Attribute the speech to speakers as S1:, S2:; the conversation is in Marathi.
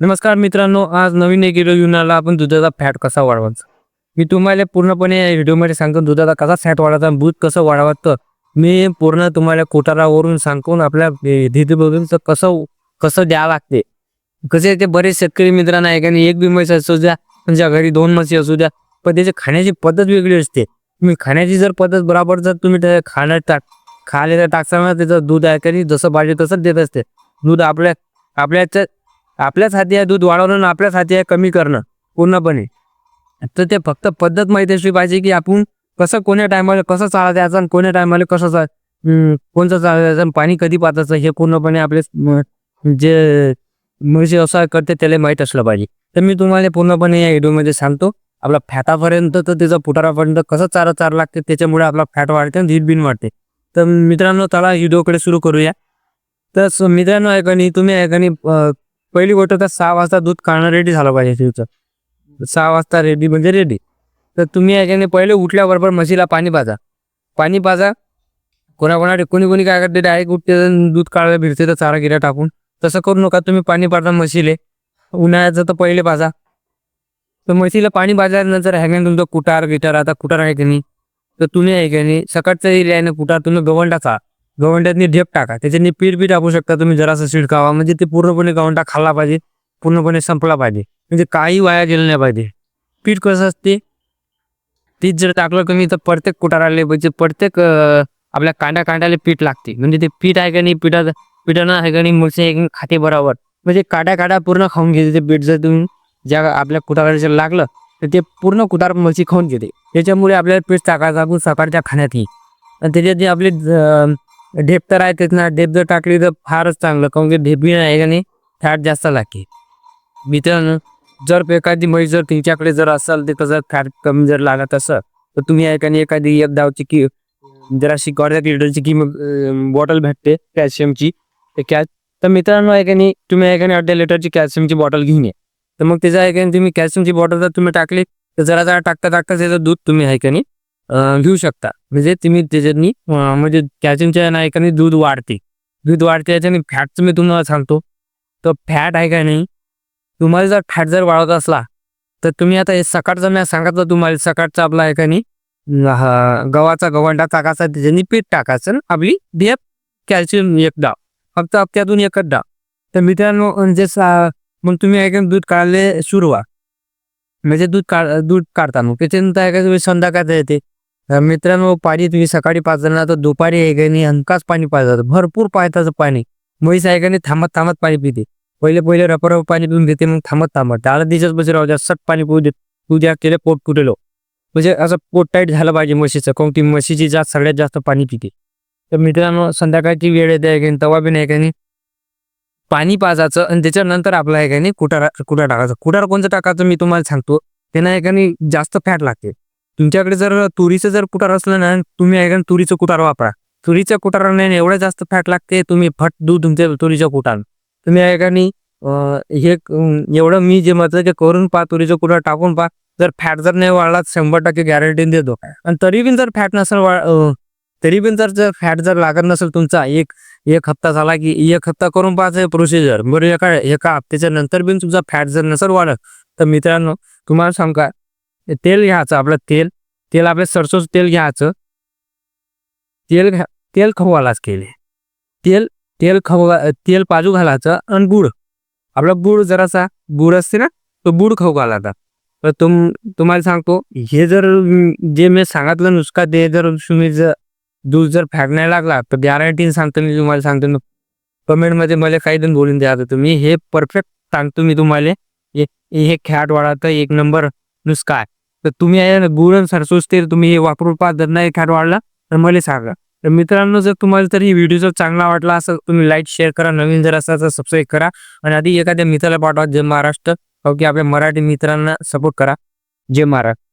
S1: नमस्कार मित्रांनो आज नवीन एक व्हिडिओ घेऊन आला आपण दुधाचा फॅट कसा वाढवायचा. मी तुम्हाला पूर्णपणे या व्हिडिओमध्ये सांगतो दुधाचा कसा फॅट वाढवायचा आणि दूध कसं वाढवायचं मी पूर्ण तुम्हाला कोटारावरून सांगून आपल्या तिथे बघून तर कसं कसं द्यावं लागते. कसे ते बरेच शेतकरी मित्रांना आहे आणि एक बी म्हैस असू द्या तुमच्या घरी दोन म्हशी असू द्या पण त्याची खाण्याची पद्धत वेगळी असते. तुम्ही खाण्याची जर पद्धत बरोबर जर तुम्ही खाण्यात टाक खायला टाकताना त्याचं दूध आहे की जसं पाहिजे तसंच देत असते. दूध आपल्या आपल्याच्या आपल्याच हाती आहे दूध वाढवणं आणि आपल्याच हाती आहे कमी करणं पूर्णपणे. तर ते फक्त पद्धत माहिती असली पाहिजे की आपण कसं कोण्या टायमाला कसं चालायचं द्यायचं आणि कोण्या टायमाला कसं चाल कोणचं कोणतं आणि पाणी कधी पातायचं हे पूर्णपणे आपले जे म्हशी व्यवसाय करते त्याला माहीत असलं पाहिजे. तर मी तुम्हाला पूर्णपणे या व्हिडिओमध्ये सांगतो आपला फॅटापर्यंत तर त्याचा पुटारापर्यंत कसं चारा चार लागते त्याच्यामुळे आपला फॅट वाढते आणि बीन वाढते. तर मित्रांनो त्याला व्हिडिओकडे सुरू करूया. तर मित्रांनो ऐकणी तुम्ही ऐकणी पहिली गोष्ट तर सहा वाजता दूध काढणं रेडी झालं पाहिजे तुमचं सहा वाजता रेडी म्हणजे रेडी तर तुम्ही याच्याने नाही पहिले उठल्याबरोबर म्हशीला पाणी पाजा. पाणी पाजा. कोणाकोणाकडे कोणी कोणी काय करते? डायरेक्ट उठते दूध काढायला भिडते तर चारा गिरा टाकून. तसं करू नका. तुम्ही पाणी पाजा म्हशीले. उन्हाळ्याचं तर पहिले पाजा. तर म्हशीला पाणी पाजल्यानंतर ह्याने का नाही तुमचं कुटार गिटार आता कुटार आहे की नाही? तर तुम्ही आहे की नाही? सकाळचं येईल आहे ना कुटार तुम्ही गवंडा खा. गवंड्यातनी ढेप टाका. त्याच्यानी पीठ बी टाकू शकता तुम्ही जरासं शिडकावा म्हणजे ते पूर्णपणे गवंडा खाल्ला पाहिजे पूर्णपणे संपला पाहिजे. म्हणजे काही वाया गेलं नाही पाहिजे. पीठ कसं असते? पीठ जर टाकलं कमी तर प्रत्येक कुटाराले म्हणजे प्रत्येक आपल्या कांड्या कांड्याला पीठ लागते. म्हणजे ते पीठ आहे का नाही पिठात पिठानं आहे का नाही मग खाते बरोबर. म्हणजे काड्या काड्या पूर्ण खाऊन घेते ते पीठ. जर तुम्ही ज्या आपल्या कुटाराला जर लागलं तर ते पूर्ण कुटार मच्छी खाऊन घेते. त्याच्यामुळे आपल्याला पीठ टाकायचं आपण सकाळच्या खाण्यात येईल आणि त्याच्यात जे आपले ढेप तर आहे तेच ना. ढेप जर टाकली तर फारच चांगलं. काऊन की ढेपी आहे आणि फॅट जास्त लागते. मित्रांनो जर एखादी म्हैस जर तुमच्याकडे जर असेल तर जर फॅट कमी जर लागत असेल तर तुम्ही आहे एखादी एक दावची की जराशी अर्ध्या लिटरची की बॉटल भेटते कॅल्शियमची तर कॅच तर मित्रांनो ऐकाने तुम्ही ऐकाने अर्ध्या लिटरची कॅल्शियमची बॉटल घेऊन ये. तर मग त्याच्या ऐकाने तुम्ही कॅल्शियमची बॉटल जर तुम्ही टाकली तर जरा जरा टाकता टाकता त्याचं दूध तुम्ही ऐकाने घेऊ शकता. म्हणजे तुम्ही त्याच्यानी म्हणजे कॅल्शियमच्या नायकाने दूध वाढते. दूध वाढते याच्याने फॅटचं मी तुम्हाला सांगतो. तर फॅट आहे का नाही? तुम्हाला जर फॅट जर वाढत असला तर तुम्ही आता हे सकाळचं मी सांगितलं तुम्हाला सकाळचं आपला आहे का नाही? गव्हाचा गव्हांडा टाकायचा त्याच्यानी पीठ टाकायचं आणि आपली डेप कॅल्शियम एक डाव. फक्त हप्त्यातून एकच डाव. तर मित्रांनो म्हणजे मग तुम्ही आहे का दूध काढले सुरू व्हा म्हणजे दूध काढ दूध काढता मग त्याच्यानंतर आहे का संध्याकाळचं येते. मित्रांनो पाणी तुम्ही सकाळी पाच पाजलं तर दुपारी आहे का पाणी पाजायचं भरपूर पायताचं पाणी. म्हैस आहे थांबत थांबत पाणी पिते. पहिले पहिले रपर पाणी पिऊन घेते मग थांबत थांबत. त्याला दिवस बसे राहू द्या सट पाणी पिऊ देत तू द्या केलं पोट कुठेलो म्हणजे असं पोट टाईट झालं पाहिजे म्हशीचं काऊन ती म्हशीची जात सगळ्यात जास्त पाणी पिते. तर मित्रांनो संध्याकाळची वेळ येते आहे तवा नाही, तेव्हा बी नाही पाणी पाजायचं आणि त्याच्यानंतर आपला आहे कुटार कुटार टाकायचं. कुटार कोणतं टाकायचं मी तुम्हाला सांगतो. त्यांना ऐकाने जास्त फॅट लागते. तुमच्याकडे जर तुरीचं जर कुटार असलं ना तुम्ही आहे तुरीचं कुटार वापरा. तुरीच्या कुटाराने एवढं जास्त फॅट लागते तुम्ही फट दूध तुमच्या तुरीच्या कुटार तुम्ही आहे का हे एवढं मी जे म्हटलं ते करून पहा तुरीचं कुटार टाकून पहा. जर फॅट जर नाही वाढला शंभर टक्के गॅरंटी देतो. आणि तरी पण जर फॅट नसेल वाढ तरी पण जर जर फॅट जर लागत नसेल तुमचा एक एक हप्ता झाला की एक हप्ता करून पाहायचं प्रोसिजर बरं एका एका हप्त्याच्या नंतर पण तुमचा फॅट जर नसेल वाढत तर मित्रांनो तुम्हाला सांगा तेल घ्यायचं आपलं तेल. तेल आपलं सरसोचं तेल घ्यायचं. तेल घ्या तेल खवालाच केले. तेल तेल खवा तेल पाजू घालायचं आणि गुळ. आपला गुळ जरासा गुळ असते ना तो गुळ खाऊ घालायचा. तर तुम तुम्हाला सांगतो हे जर जे मी सांगितलं नुसका ते जर तुम्ही जर दूध जर फॅट नाही लागला तर गॅरंटीने सांगतो मी तुम्हाला सांगतो कमेंटमध्ये मला काही जण बोलून द्या तुम्ही. हे परफेक्ट सांगतो मी तुम्हाला. हे हे वाढायचं एक नंबर नुसका आहे तर तुम्ही आहे गुळ आणि तेल तुम्ही हे वापरून पहा जर नाही खाट वाढला तर मला सांगा. तर मित्रांनो जर तुम्हाला तर ही व्हिडिओ जर चांगला वाटला असं तुम्ही लाईक शेअर करा. नवीन जर असा तर सबस्क्राईब करा. आणि आधी एखाद्या मित्राला पाठवा जय महाराष्ट्र. की आपल्या मराठी मित्रांना सपोर्ट करा. जय महाराष्ट्र.